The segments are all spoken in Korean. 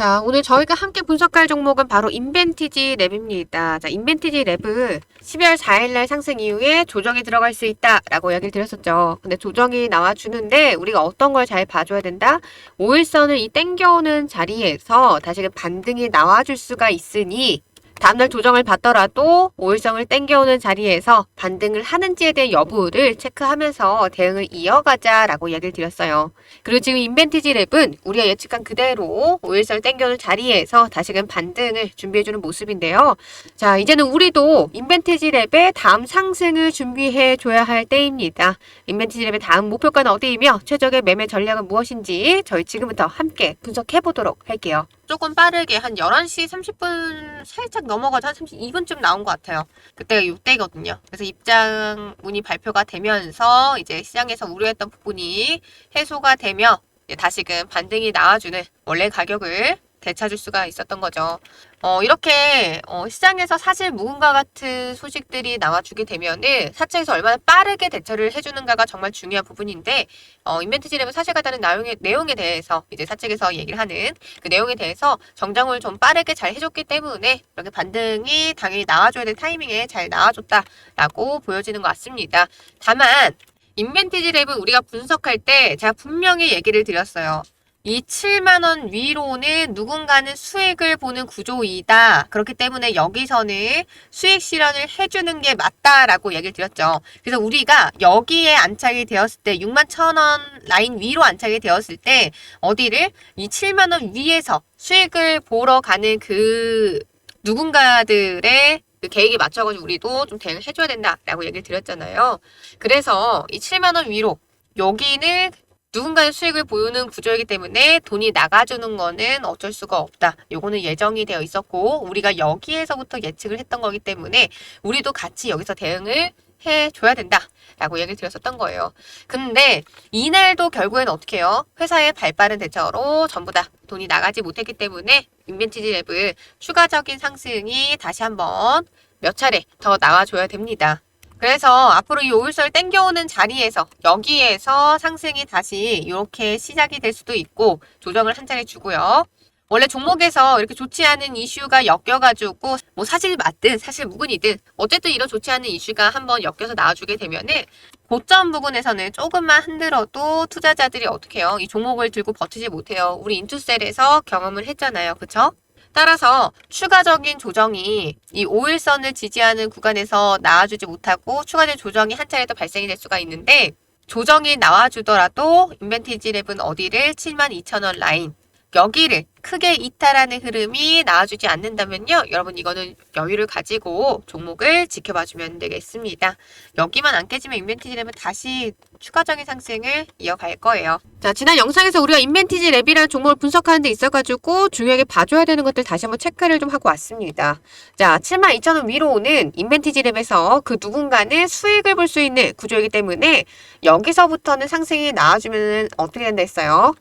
자, 오늘 저희가 함께 분석할 종목은 바로 인벤티지 랩입니다. 자, 인벤티지 랩은 12월 4일날 상승 이후에 조정이 들어갈 수 있다라고 이야기를 드렸었죠. 근데 조정이 나와주는데 우리가 어떤 걸 잘 봐줘야 된다? 5일선을 이 땡겨오는 자리에서 다시금 반등이 나와줄 수가 있으니 다음날 조정을 받더라도 5일선을 땡겨오는 자리에서 반등을 하는지에 대한 여부를 체크하면서 대응을 이어가자라고 이야기를 드렸어요. 그리고 지금 인벤티지 랩은 우리가 예측한 그대로 5일선을 땡겨오는 자리에서 다시금 반등을 준비해주는 모습인데요. 자, 이제는 우리도 인벤티지 랩의 다음 상승을 준비해 줘야 할 때입니다. 인벤티지 랩의 다음 목표가는 어디이며 최적의 매매 전략은 무엇인지 저희 지금부터 함께 분석해 보도록 할게요. 조금 빠르게 한 11시 30분 살짝 넘어가서 한 32분쯤 나온 것 같아요. 그때가 이때거든요. 그래서 입장 문이 발표가 되면서 이제 시장에서 우려했던 부분이 해소가 되며 다시금 반등이 나와주는 원래 가격을 되찾을 수가 있었던 거죠. 어, 이렇게 어, 시장에서 사실 무근과 같은 소식들이 나와주게 되면은 사채에서 얼마나 빠르게 대처를 해주는가가 정말 중요한 부분인데 어, 인벤트지랩은 사실과다른 내용에, 내용에 대해서 이제 사측에서 얘기를 하는 그 내용에 대해서 정정을 좀 빠르게 잘 해줬기 때문에 이렇게 반등이 당연히 나와줘야 될 타이밍에 잘 나와줬다라고 보여지는 것 같습니다. 다만 인벤티지 랩은 우리가 분석할 때 제가 분명히 얘기를 드렸어요. 이 7만원 위로는 누군가는 수익을 보는 구조이다. 그렇기 때문에 여기서는 수익 실현을 해주는 게 맞다라고 얘기를 드렸죠. 그래서 우리가 여기에 안착이 되었을 때 6만 1천원 라인 위로 안착이 되었을 때 어디를 이 7만원 위에서 수익을 보러 가는 그 누군가들의 그 계획에 맞춰가지고 우리도 좀 대응을 해줘야 된다라고 얘기를 드렸잖아요. 그래서 이 7만원 위로 여기는 누군가의 수익을 보유는 구조이기 때문에 돈이 나가주는 거는 어쩔 수가 없다. 요거는 예정이 되어 있었고 우리가 여기에서부터 예측을 했던 거기 때문에 우리도 같이 여기서 대응을 해줘야 된다. 라고 얘기를 드렸었던 거예요. 근데 이날도 결국엔 어떻게 해요? 회사의 발 빠른 대처로 전부 다 돈이 나가지 못했기 때문에 인벤티지 랩을 추가적인 상승이 다시 한번 몇 차례 더 나와줘야 됩니다. 그래서 앞으로 이 오일선을 땡겨오는 자리에서 여기에서 상승이 다시 이렇게 시작이 될 수도 있고 조정을 한 차례 주고요. 원래 종목에서 이렇게 좋지 않은 이슈가 엮여가지고 뭐 사실 맞든 사실 무근이든 어쨌든 이런 좋지 않은 이슈가 한번 엮여서 나와주게 되면은 고점 부분에서는 조금만 흔들어도 투자자들이 어떻게 해요? 이 종목을 들고 버티지 못해요. 우리 인투셀에서 경험을 했잖아요. 그쵸? 따라서 추가적인 조정이 이 5일선을 지지하는 구간에서 나와주지 못하고 추가적인 조정이 한 차례 더 발생이 될 수가 있는데 조정이 나와주더라도 인벤티지 랩은 어디를? 72,000원 라인 여기를 크게 이탈하는 흐름이 나와주지 않는다면요. 여러분 이거는 여유를 가지고 종목을 지켜봐 주면 되겠습니다. 여기만 안 깨지면 인벤티지 랩은 다시 추가적인 상승을 이어갈 거예요. 자, 지난 영상에서 우리가 인벤티지 랩이라는 종목을 분석하는 데 있어가지고 중요하게 봐줘야 되는 것들 다시 한번 체크를 좀 하고 왔습니다. 자, 72,000원 위로 오는 인벤티지 랩에서 그 누군가는 수익을 볼 수 있는 구조이기 때문에 여기서부터는 상승이 나와주면 어떻게 된다 했어요?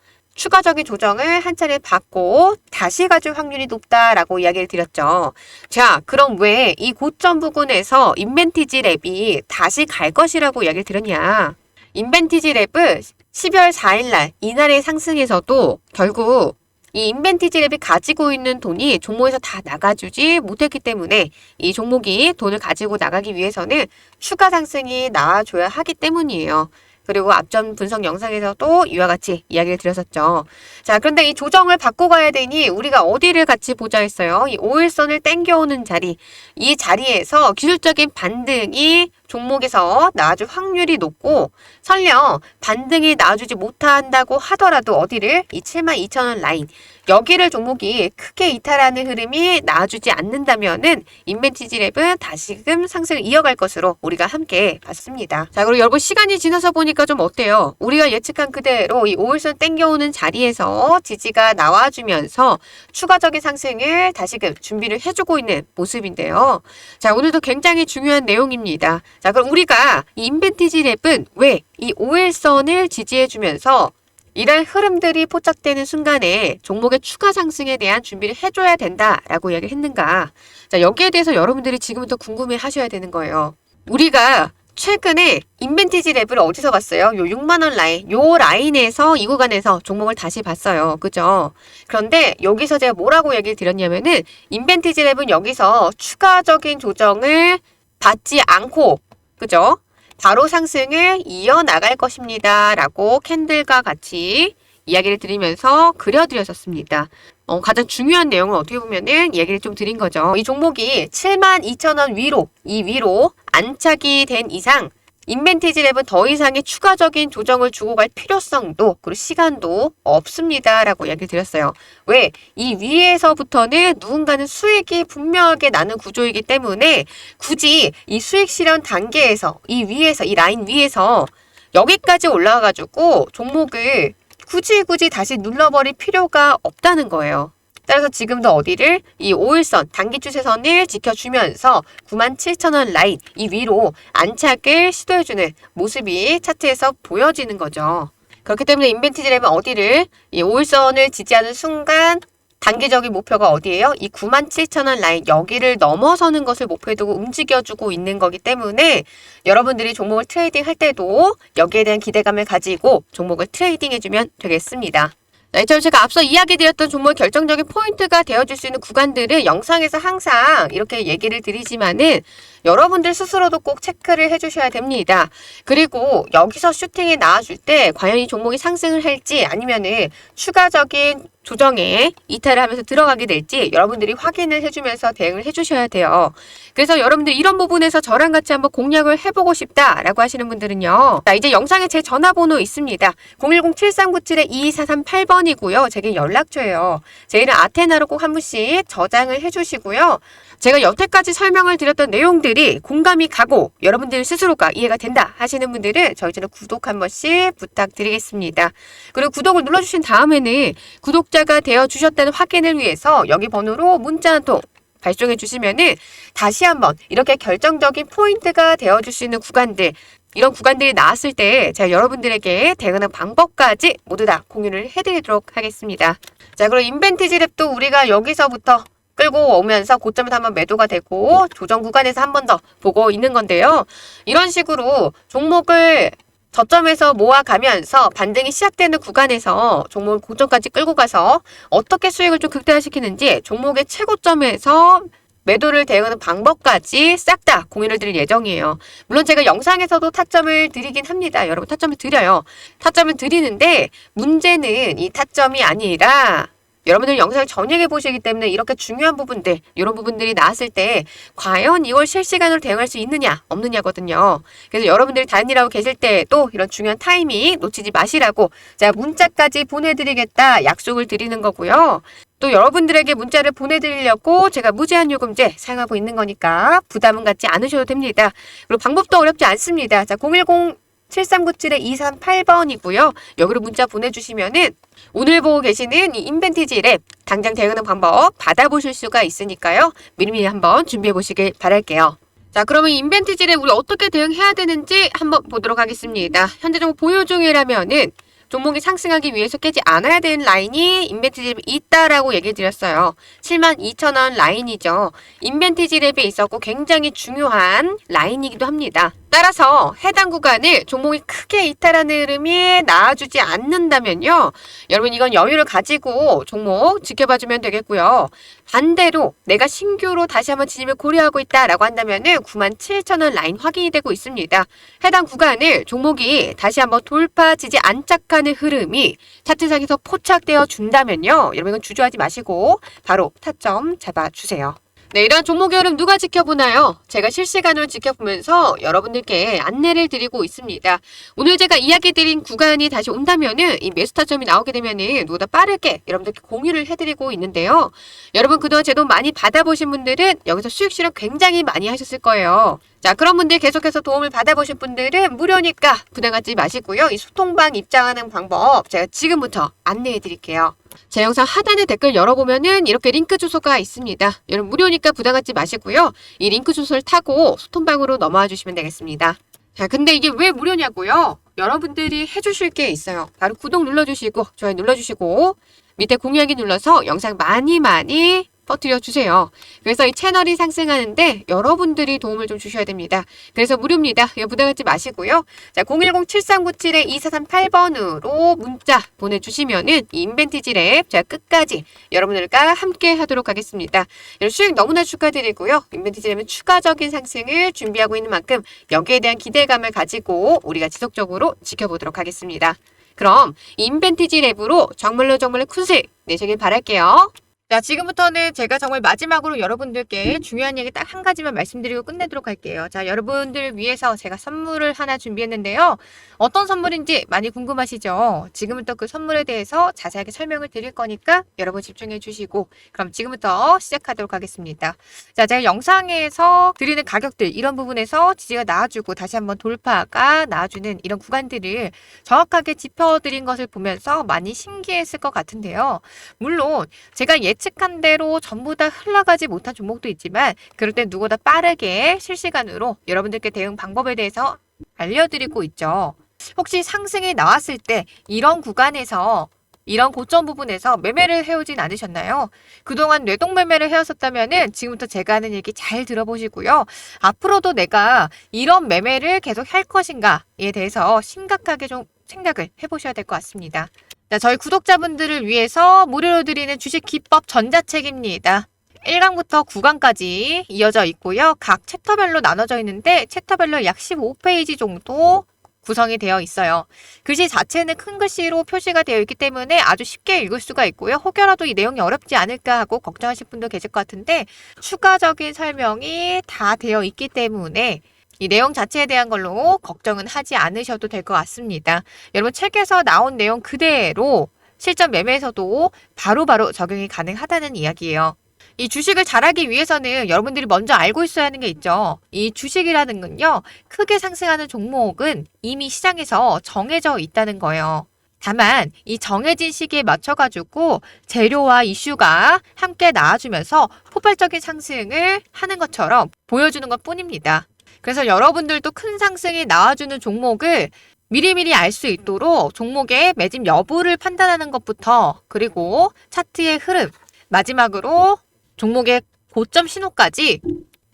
추가적인 조정을 한 차례 받고 다시 가줄 확률이 높다라고 이야기를 드렸죠. 자, 그럼 왜 이 고점 부근에서 인벤티지 랩이 다시 갈 것이라고 이야기를 드렸냐? 인벤티지 랩은 12월 4일날 이날의 상승에서도 결국 이 인벤티지 랩이 가지고 있는 돈이 종목에서 다 나가주지 못했기 때문에 이 종목이 돈을 가지고 나가기 위해서는 추가 상승이 나와줘야 하기 때문이에요. 그리고 앞전 분석 영상에서도 이와 같이 이야기를 드렸었죠. 자, 그런데 이 조정을 받고 가야 되니 우리가 어디를 같이 보자 했어요. 이 5일선을 땡겨오는 자리. 이 자리에서 기술적인 반등이 종목에서 나와줄 확률이 높고 설령 반등이 나와주지 못한다고 하더라도 어디를 이 72,000원 라인 여기를 종목이 크게 이탈하는 흐름이 나와주지 않는다면은 인벤티지 랩은 다시금 상승을 이어갈 것으로 우리가 함께 봤습니다. 자 그리고 여러분 시간이 지나서 보니까 좀 어때요? 우리가 예측한 그대로 이 5일선 땡겨오는 자리에서 지지가 나와주면서 추가적인 상승을 다시금 준비를 해주고 있는 모습인데요. 자 오늘도 굉장히 중요한 내용입니다. 자, 그럼 우리가 이 인벤티지 랩은 왜이 5일선을 지지해주면서 이런 흐름들이 포착되는 순간에 종목의 추가 상승에 대한 준비를 해줘야 된다라고 이야기를 했는가. 자, 여기에 대해서 여러분들이 지금부터 궁금해 하셔야 되는 거예요. 우리가 최근에 인벤티지 랩을 어디서 봤어요? 요 6만원 라인, 요 라인에서 이 구간에서 종목을 다시 봤어요. 그죠? 그런데 여기서 제가 뭐라고 얘기를 드렸냐면은 인벤티지 랩은 여기서 추가적인 조정을 받지 않고, 그죠? 바로 상승을 이어나갈 것입니다. 라고 캔들과 같이 이야기를 드리면서 그려드렸었습니다. 어, 가장 중요한 내용은 어떻게 보면은 얘기를 좀 드린 거죠. 이 종목이 72,000원 위로, 이 위로 안착이 된 이상 인벤티지 랩은 더 이상의 추가적인 조정을 주고 갈 필요성도 그리고 시간도 없습니다. 라고 이야기를 드렸어요. 왜? 이 위에서부터는 누군가는 수익이 분명하게 나는 구조이기 때문에 굳이 이 수익 실현 단계에서 이 위에서 이 라인 위에서 여기까지 올라가가지고 종목을 굳이 굳이 다시 눌러버릴 필요가 없다는 거예요. 따라서 지금도 어디를 이 5일선 단기 추세선을 지켜주면서 97,000원 라인 이 위로 안착을 시도해주는 모습이 차트에서 보여지는 거죠. 그렇기 때문에 인벤티지 랩은 어디를 이 5일선을 지지하는 순간 단기적인 목표가 어디예요? 이 97,000원 라인 여기를 넘어서는 것을 목표에 두고 움직여주고 있는 거기 때문에 여러분들이 종목을 트레이딩 할 때도 여기에 대한 기대감을 가지고 종목을 트레이딩 해주면 되겠습니다. 네, 이처럼 제가 앞서 이야기드렸던 종목의 결정적인 포인트가 되어줄 수 있는 구간들을 영상에서 항상 이렇게 얘기를 드리지만은 여러분들 스스로도 꼭 체크를 해주셔야 됩니다. 그리고 여기서 슈팅이 나와줄 때 과연 이 종목이 상승을 할지 아니면은 추가적인 조정에 이탈을 하면서 들어가게 될지 여러분들이 확인을 해주면서 대응을 해주셔야 돼요. 그래서 여러분들 이런 부분에서 저랑 같이 한번 공략을 해보고 싶다라고 하시는 분들은요. 자, 이제 영상에 제 전화번호 있습니다. 010-7397-2438번이고요. 제게 연락줘요. 제 이름 아테나로 꼭 한 분씩 저장을 해주시고요. 제가 여태까지 설명을 드렸던 내용들이 공감이 가고 여러분들 스스로가 이해가 된다 하시는 분들은 저희 채널 구독 한 번씩 부탁드리겠습니다. 그리고 구독을 눌러주신 다음에는 구독자가 되어 주셨다는 확인을 위해서 여기 번호로 문자 한 통 발송해 주시면은 다시 한번 이렇게 결정적인 포인트가 되어 줄 수 있는 구간들 이런 구간들이 나왔을 때 제가 여러분들에게 대응하는 방법까지 모두 다 공유를 해드리도록 하겠습니다. 자, 그럼 인벤티지 랩도 우리가 여기서부터 끌고 오면서 고점에서 한번 매도가 되고 조정 구간에서 한 번 더 보고 있는 건데요. 이런 식으로 종목을 저점에서 모아가면서 반등이 시작되는 구간에서 종목을 고점까지 끌고 가서 어떻게 수익을 좀 극대화시키는지 종목의 최고점에서 매도를 대응하는 방법까지 싹 다 공유를 드릴 예정이에요. 물론 제가 영상에서도 타점을 드리긴 합니다. 여러분 타점을 드려요. 타점을 드리는데 문제는 이 타점이 아니라 여러분들 영상을 전역해 보시기 때문에 이렇게 중요한 부분들, 이런 부분들이 나왔을 때 과연 이걸 실시간으로 대응할 수 있느냐, 없느냐거든요. 그래서 여러분들이 다른 일하고 계실 때도 이런 중요한 타이밍 놓치지 마시라고 제가 문자까지 보내드리겠다 약속을 드리는 거고요. 또 여러분들에게 문자를 보내드리려고 제가 무제한 요금제 사용하고 있는 거니까 부담은 갖지 않으셔도 됩니다. 그리고 방법도 어렵지 않습니다. 자, 010 7397-238번이고요. 여기로 문자 보내주시면은 오늘 보고 계시는 이 인벤티지 랩 당장 대응하는 방법 받아보실 수가 있으니까요. 미리미리 한번 준비해 보시길 바랄게요. 자, 그러면 인벤티지 랩 우리 어떻게 대응해야 되는지 한번 보도록 하겠습니다. 현재 종목 보유 중이라면은 종목이 상승하기 위해서 깨지 않아야 되는 라인이 인벤티지 랩이 있다라고 얘기 드렸어요. 72,000원 라인이죠. 인벤티지 랩에 있었고 굉장히 중요한 라인이기도 합니다. 따라서 해당 구간을 종목이 크게 이탈하는 흐름이 나와주지 않는다면요. 여러분 이건 여유를 가지고 종목 지켜봐주면 되겠고요. 반대로 내가 신규로 다시 한번 진입을 고려하고 있다라고 한다면 은 97,000원 라인 확인이 되고 있습니다. 해당 구간을 종목이 다시 한번 돌파지지 안착하는 흐름이 차트상에서 포착되어 준다면요. 여러분 이건 주저하지 마시고 바로 타점 잡아주세요. 네, 이러한 종목의 흐름 누가 지켜보나요? 제가 실시간으로 지켜보면서 여러분들께 안내를 드리고 있습니다. 오늘 제가 이야기 드린 구간이 다시 온다면은 이 매수타점이 나오게 되면은 누구보다 빠르게 여러분들께 공유를 해드리고 있는데요. 여러분 그동안 제 돈 많이 받아보신 분들은 여기서 수익 실현 굉장히 많이 하셨을 거예요. 자, 그런 분들 계속해서 도움을 받아보신 분들은 무료니까 부담 갖지 마시고요. 이 소통방 입장하는 방법 제가 지금부터 안내해 드릴게요. 제 영상 하단에 댓글 열어보면은 이렇게 링크 주소가 있습니다. 여러분 무료니까 부담 갖지 마시고요. 이 링크 주소를 타고 소통방으로 넘어와 주시면 되겠습니다. 자, 근데 이게 왜 무료냐고요? 여러분들이 해주실 게 있어요. 바로 구독 눌러주시고 좋아요 눌러주시고 밑에 공유하기 눌러서 영상 많이 많이 퍼뜨려 주세요. 그래서 이 채널이 상승하는데 여러분들이 도움을 좀 주셔야 됩니다. 그래서 무료입니다. 이거 부담 갖지 마시고요. 자, 010-7397-2438번으로 문자 보내주시면은 이 인벤티지 랩 제가 끝까지 여러분들과 함께 하도록 하겠습니다. 수익 너무나 축하드리고요. 인벤티지 랩은 추가적인 상승을 준비하고 있는 만큼 여기에 대한 기대감을 가지고 우리가 지속적으로 지켜보도록 하겠습니다. 그럼 인벤티지 랩으로 정말로 정말로 큰 수익 내시길 바랄게요. 자, 지금부터는 제가 정말 마지막으로 여러분들께 중요한 얘기 딱 한 가지만 말씀드리고 끝내도록 할게요. 자, 여러분들 위해서 제가 선물을 하나 준비했는데요. 어떤 선물인지 많이 궁금하시죠? 지금부터 그 선물에 대해서 자세하게 설명을 드릴 거니까 여러분 집중해 주시고, 그럼 지금부터 시작하도록 하겠습니다. 자, 제가 영상에서 드리는 가격들, 이런 부분에서 지지가 나와주고 다시 한번 돌파가 나와주는 이런 구간들을 정확하게 짚어드린 것을 보면서 많이 신기했을 것 같은데요. 물론, 제가 예 측한 대로 전부 다 흘러가지 못한 종목도 있지만 그럴 때 누구보다 빠르게 실시간으로 여러분들께 대응 방법에 대해서 알려드리고 있죠. 혹시 상승이 나왔을 때 이런 구간에서 이런 고점 부분에서 매매를 해오진 않으셨나요? 그동안 뇌동 매매를 해왔었다면은 지금부터 제가 하는 얘기 잘 들어보시고요. 앞으로도 내가 이런 매매를 계속 할 것인가에 대해서 심각하게 좀 생각을 해보셔야 될 것 같습니다. 자, 저희 구독자분들을 위해서 무료로 드리는 주식 기법 전자책입니다. 1강부터 9강까지 이어져 있고요. 각 챕터별로 나눠져 있는데 챕터별로 약 15페이지 정도 구성이 되어 있어요. 글씨 자체는 큰 글씨로 표시가 되어 있기 때문에 아주 쉽게 읽을 수가 있고요. 혹여라도 이 내용이 어렵지 않을까 하고 걱정하실 분도 계실 것 같은데 추가적인 설명이 다 되어 있기 때문에 이 내용 자체에 대한 걸로 걱정은 하지 않으셔도 될 것 같습니다. 여러분 책에서 나온 내용 그대로 실전 매매에서도 바로 바로 적용이 가능하다는 이야기예요. 이 주식을 잘하기 위해서는 여러분들이 먼저 알고 있어야 하는 게 있죠. 이 주식이라는 건요, 크게 상승하는 종목은 이미 시장에서 정해져 있다는 거예요. 다만 이 정해진 시기에 맞춰가지고 재료와 이슈가 함께 나와주면서 폭발적인 상승을 하는 것처럼 보여주는 것 뿐입니다. 그래서 여러분들도 큰 상승이 나와주는 종목을 미리미리 알 수 있도록 종목의 매집 여부를 판단하는 것부터 그리고 차트의 흐름 마지막으로 종목의 고점 신호까지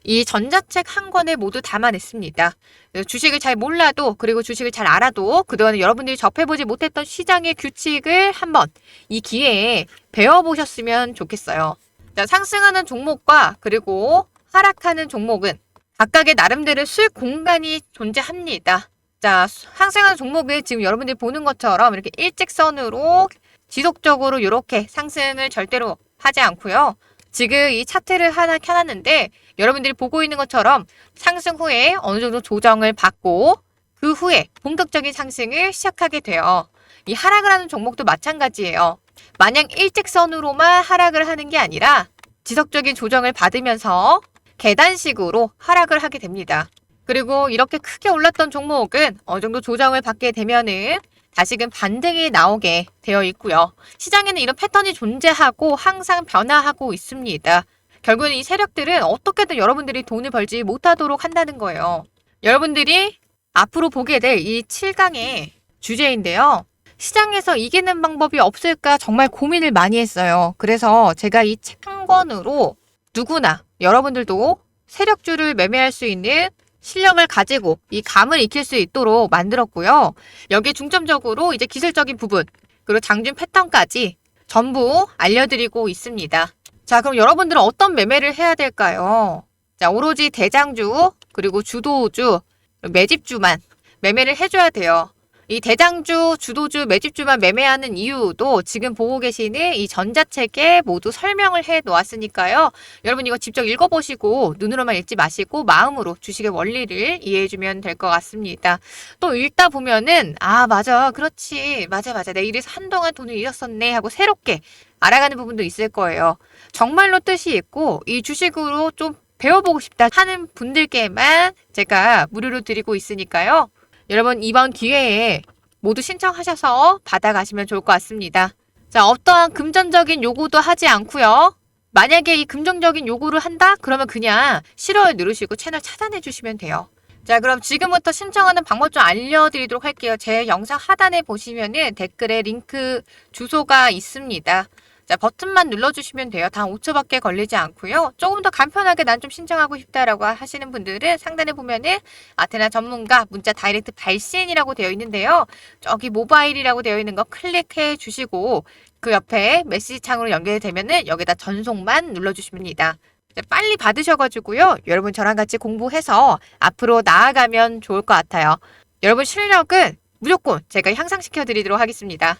이 전자책 한 권에 모두 담아냈습니다. 주식을 잘 몰라도 그리고 주식을 잘 알아도 그동안 여러분들이 접해보지 못했던 시장의 규칙을 한번 이 기회에 배워보셨으면 좋겠어요. 자, 상승하는 종목과 그리고 하락하는 종목은 각각의 나름대로 수익 공간이 존재합니다. 자, 상승하는 종목을 지금 여러분들이 보는 것처럼 이렇게 일직선으로 지속적으로 이렇게 상승을 절대로 하지 않고요. 지금 이 차트를 하나 켜놨는데 여러분들이 보고 있는 것처럼 상승 후에 어느 정도 조정을 받고 그 후에 본격적인 상승을 시작하게 돼요. 이 하락을 하는 종목도 마찬가지예요. 마냥 일직선으로만 하락을 하는 게 아니라 지속적인 조정을 받으면서 계단식으로 하락을 하게 됩니다. 그리고 이렇게 크게 올랐던 종목은 어느 정도 조정을 받게 되면은 다시금 반등이 나오게 되어 있고요. 시장에는 이런 패턴이 존재하고 항상 변화하고 있습니다. 결국은 이 세력들은 어떻게든 여러분들이 돈을 벌지 못하도록 한다는 거예요. 여러분들이 앞으로 보게 될 이 7강의 주제인데요. 시장에서 이기는 방법이 없을까 정말 고민을 많이 했어요. 그래서 제가 이 책 한 권으로 누구나 여러분들도 세력주를 매매할 수 있는 실력을 가지고 이 감을 익힐 수 있도록 만들었고요. 여기에 중점적으로 이제 기술적인 부분, 그리고 장중 패턴까지 전부 알려드리고 있습니다. 자, 그럼 여러분들은 어떤 매매를 해야 될까요? 자, 오로지 대장주, 그리고 주도주, 매집주만 매매를 해줘야 돼요. 이 대장주, 주도주, 매집주만 매매하는 이유도 지금 보고 계시는 이 전자책에 모두 설명을 해 놓았으니까요. 여러분 이거 직접 읽어보시고 눈으로만 읽지 마시고 마음으로 주식의 원리를 이해해주면 될 것 같습니다. 또 읽다 보면은 아 맞아 그렇지 맞아 맞아 내 이래서 한동안 돈을 잃었었네 하고 새롭게 알아가는 부분도 있을 거예요. 정말로 뜻이 있고 이 주식으로 좀 배워보고 싶다 하는 분들께만 제가 무료로 드리고 있으니까요. 여러분 이번 기회에 모두 신청하셔서 받아가시면 좋을 것 같습니다. 자, 어떠한 금전적인 요구도 하지 않고요. 만약에 이 금전적인 요구를 한다? 그러면 그냥 싫어요 누르시고 채널 차단해 주시면 돼요. 자, 그럼 지금부터 신청하는 방법 좀 알려드리도록 할게요. 제 영상 하단에 보시면은 댓글에 링크 주소가 있습니다. 자, 버튼만 눌러주시면 돼요. 단 5초밖에 걸리지 않고요. 조금 더 간편하게 난 좀 신청하고 싶다라고 하시는 분들은 상단에 보면은 아테나 전문가 문자 다이렉트 발신이라고 되어 있는데요. 저기 모바일이라고 되어 있는 거 클릭해 주시고 그 옆에 메시지 창으로 연결되면은 여기다 전송만. 네, 빨리 받으셔가지고요. 여러분 저랑 같이 공부해서 앞으로 나아가면 좋을 것 같아요. 여러분 실력은 무조건 제가 향상시켜 드리도록 하겠습니다.